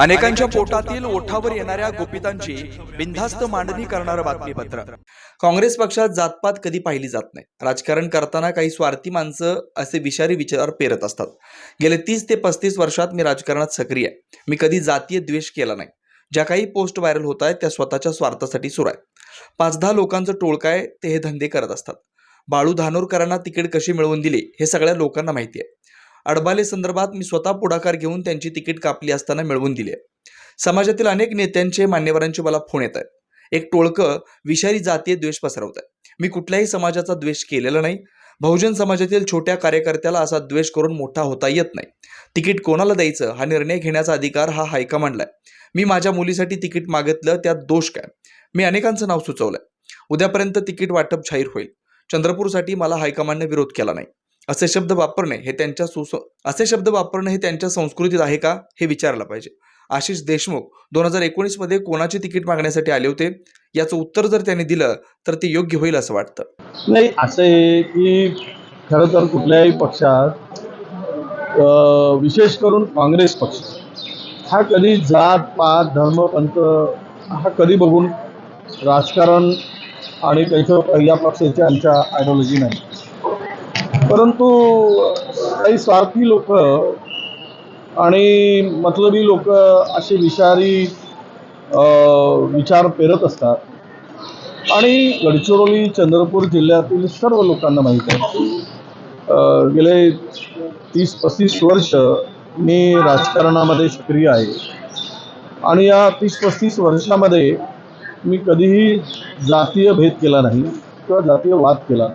अनेकांच्या पोटातील ओठावर येणाऱ्या गोपितांची बिनधास्त मांडणी करणारं बातमीपत्र. काँग्रेस पक्षात जातपात कधी पाहिली जात नाही. राजकारण करताना काही स्वार्थी माणसं असे विषारी विचार पेरत असतात. गेले तीस ते पस्तीस वर्षात मी राजकारणात सक्रिय आहे. मी कधी जातीय द्वेष केला नाही. ज्या काही पोस्ट व्हायरल होत आहेत त्या स्वतःच्या स्वार्थासाठी सुरू आहे. पाच दहा लोकांचं टोळकं आहे ते हे धंदे करत असतात. बाळू धानोरकरांना तिकीट कशी मिळवून दिली हे सगळ्या लोकांना माहिती आहे. अडबाले संदर्भात मी स्वतः पुढाकार घेऊन त्यांची तिकीट कापली असताना मिळवून दिली आहे. समाजातील अनेक नेत्यांचे मान्यवरांचे मला फोन येत आहेत. एक टोळकं विषारी जातीय द्वेष पसरवत आहे मी कुठल्याही समाजाचा द्वेष केलेला नाही. बहुजन समाजातील छोट्या कार्यकर्त्याला असा द्वेष करून मोठा होता येत नाही. तिकीट कोणाला द्यायचं? हा निर्णय घेण्याचा अधिकार हा हायकमांडला आहे. मी माझ्या मुलीसाठी तिकीट मागितलं त्यात दोष काय? मी अनेकांचं नाव सुचवलंय. उद्यापर्यंत तिकीट वाटप जाहीर होईल. चंद्रपूरसाठी मला हायकमांडने विरोध केला नाही. असे शब्द वापरणे हे त्यांच्या सुस असे शब्द वापरणे हे त्यांच्या संस्कृतीत आहे का? हे विचारलं पाहिजे. आशिष देशमुख दोन हजार एकोणीसमध्ये कोणाचे तिकीट मागण्यासाठी आले होते? याचं उत्तर जर त्यांनी दिलं तर ते योग्य होईल असं वाटतं. नाही असं आहे की खरं तर कुठल्याही पक्षात विशेष करून काँग्रेस पक्ष हा कधी जात पात धर्म पंथ हा कधी बघून राजकारण आणि त्याचं पहिल्या पक्षाच्या आमच्या आयडिओलॉजी नाही. परंतु काही स्वार्थी लोक आणि मतलबी लोक असे विषारी विचार पेरत असतात. आणि गडचिरोली चंद्रपूर जिल्ह्यातील सर्व लोकांना माहीत आहे. गेले तीस पस्तीस वर्ष मी राजकारणामध्ये सक्रिय आहे. आणि या तीस पस्तीस वर्षामध्ये मी कधीही जातीय भेद केला नाही. किंवा जातीय वाद केला.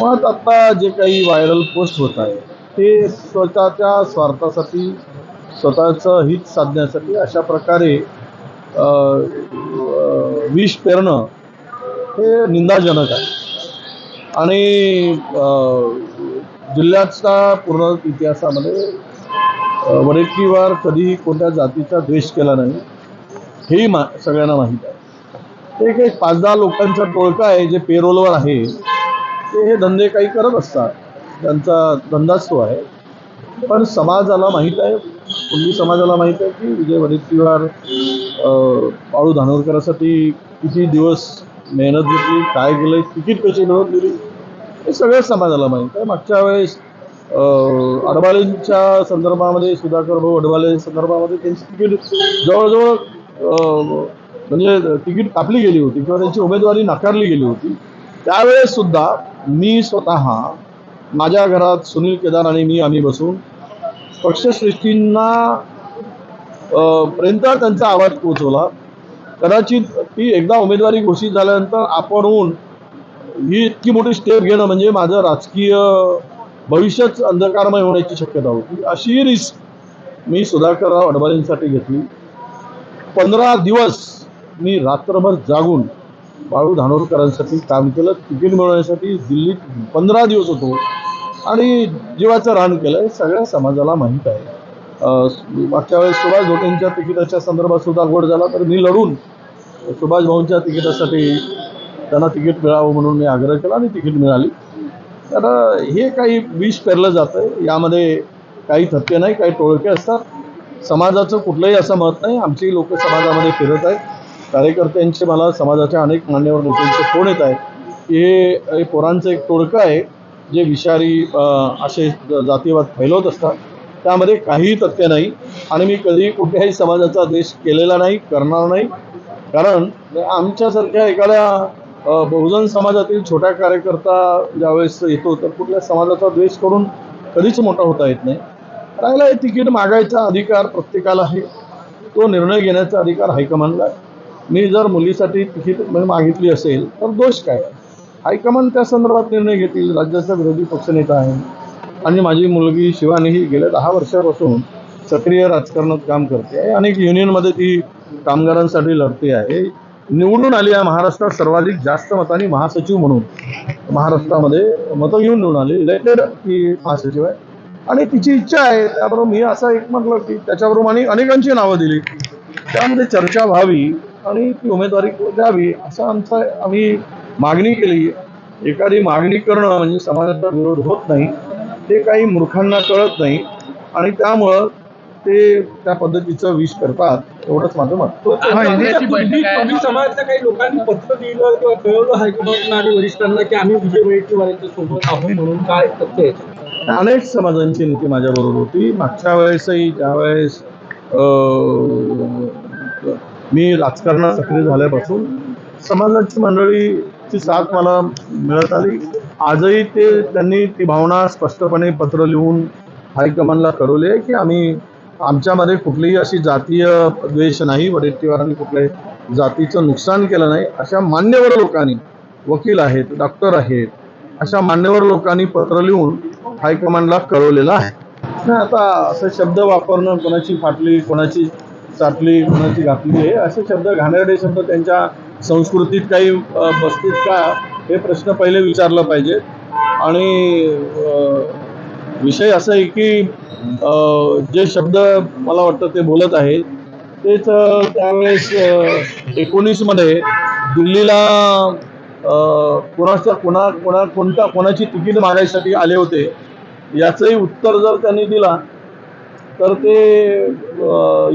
मग आता जे काही व्हायरल पोस्ट होत आहे ते स्वतःच्या स्वार्थासाठी स्वतःचं हित साधण्यासाठी अशा प्रकारे विष पेरणं हे निंदाजनक आहे. आणि जिल्ह्याचा पूर्ण इतिहासामध्ये वडेट्टीवार कधीही कोणत्या जातीचा द्वेष केला नाही हेही मा सगळ्यांना माहीत आहे. एक एक पाच दहा लोकांचा टोळका आहे जे पेरोलवर आहे ते हे धंदे काही करत असतात. त्यांचा धंदाच तो आहे. पण समाजाला माहीत आहे पूर्वी समाजाला माहीत आहे की विजय वडेट्टीवार पाळू धानोरकरासाठी किती दिवस मेहनत घेतली काय केलं तिकीट कशी मिळवून दिली हे सगळं समाजाला माहीत आहे. मागच्या वेळेस अडवालेंच्या संदर्भामध्ये सुधाकर भाऊ अडवाले संदर्भामध्ये त्यांची तिकीट जवळजवळ म्हणजे तिकीट कापली गेली होती किंवा त्यांची उमेदवारी नाकारली गेली होती. त्यावेळेस सुद्धा मी स्वतः माझ्या घरात सुनील केदार आणि मी आम्ही बसून पक्षश्रेष्ठींना पर्यंत त्यांचा आवाज पोहोचवला. कदाचित ती एकदा उमेदवारी घोषित झाल्यानंतर आपणहून ही इतकी मोठी स्टेप घेणं म्हणजे माझं राजकीय भविष्यच अंधकारमय होण्याची शक्यता होती. अशी रिस्क मी सुधाकरराव अडवाणींसाठी घेतली. पंधरा दिवस मी रात्रभर जागून बाळू धानोरकरांसाठी काम केलं. तिकीट मिळवण्यासाठी दिल्लीत पंधरा दिवस होतो आणि जीवाचं रान केलं हे सगळ्या समाजाला माहीत आहे. मागच्या वेळेस सुभाष धोटेंच्या तिकिटाच्या संदर्भात सुद्धा गोड झाला तर मी लढून सुभाष भाऊंच्या तिकिटासाठी त्यांना तिकीट मिळावं म्हणून मी आग्रह केला आणि तिकीट मिळाली. तर हे काही विष पेरलं जातं आहे यामध्ये काही थत्ते नाही काही टोळके असतात. समाजाचं कुठलंही असं मत नाही आमची लोक समाजामध्ये फिरत आहेत. कार्यकर्त्यांचे मला समाजाच्या अनेक मान्यवर नेत्यांचे फोन येत आहेत की हे पोरांचं एक टोळकं आहे जे विषारी असे जातीवाद फैलवत असतात. त्यामध्ये काहीही तथ्य नाही आणि मी कधी कुठल्याही समाजाचा देश केलेला नाही करणार नाही. कारण आमच्यासारख्या एखाद्या बहुजन समाजातील छोट्या कार्यकर्ता ज्यावेळेस येतो तर कुठल्या समाजाचा द्वेष करून कधीच मोठा होता येत नाही. राहिला आहे तिकीट मागायचा अधिकार प्रत्येकाला आहे. तो निर्णय घेण्याचा अधिकार हायकमांडला आहे. मी जर मुलीसाठी तिकीट म्हणजे मागितली असेल तर दोष काय? हायकमांड त्या संदर्भात निर्णय घेतील राज्याचा विरोधी पक्षनेता आहे. आणि माझी मुलगी शिवानी ही गेल्या दहा वर्षापासून सक्रिय राजकारणात काम करते आहे. अनेक युनियनमध्ये ती कामगारांसाठी लढते आहे. निवडून आली आहे महाराष्ट्रात सर्वाधिक जास्त मतांनी महासचिव म्हणून. महाराष्ट्रामध्ये मतं घेऊन निवडून आली. इलेक्टेड ती महासचिव आहे. आणि तिची इच्छा आहे त्याबरोबर मी असं एक म्हटलं की त्याच्याबरोबर आणि अनेकांची नावं दिली. त्यामध्ये चर्चा व्हावी. आणि ती उमेदवारी द्यावी असं आमचा आम्ही मागणी केली. एखादी मागणी करणं म्हणजे समाजाचा विरोध होत नाही. ते काही मूर्खांना कळत नाही. आणि त्यामुळं ते त्या पद्धतीचं विष करतात एवढंच माझं मत. तुम्ही समाजातल्या काही लोकांनी पत्र दिलं किंवा कळवलं हायकमांडला आणि वरिष्ठांना की आम्ही विजय वडेट्टीवारांच्या सोबत आहोत म्हणून काय तथ्य अनेक समाजांची नेते माझ्याबरोबर होती. मागच्या वेळेसही ज्यावेळेस अं, मी राजकारणात सक्रिय झाल्यापासून समाजाची मंडळीची साथ मला मिळत आली. आजही ते त्यांनी ती भावना स्पष्टपणे पत्र लिहून हायकमांडला कळवली आहे की आम्ही आमच्यामध्ये कुठलीही अशी जातीय द्वेष नाही वडेट्टीवारांनी कुठल्याही जातीचं नुकसान केलं नाही. अशा मान्यवर लोकांनी वकील आहेत डॉक्टर आहेत अशा मान्यवर लोकांनी पत्र लिहून हायकमांडला कळवलेलं आहे. आता असे शब्द वापरणं कोणाची फाटली कोणाची चाटली कोणाची घातली आहे. असे शब्द घाणेरडे शब्द त्यांच्या संस्कृतीत काही बसतील का हे प्रश्न पहिले विचारलं पाहिजे. आणि विषय असा आहे की जे शब्द मला वाटतं ते बोलत आहेत तेच त्यावेळेस एकोणीसमध्ये दिल्लीला कोणाच्या कोणा कोणा कोणता कोणाची तिकीट मागायसाठी आले होते याचंही उत्तर जर त्यांनी दिला तर ते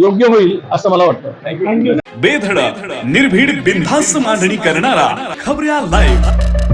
योग्य होईल असं मला वाटतं. बेधडक निर्भीड बिनधास्त मांडणी करणारा खबऱ्या लाईव्ह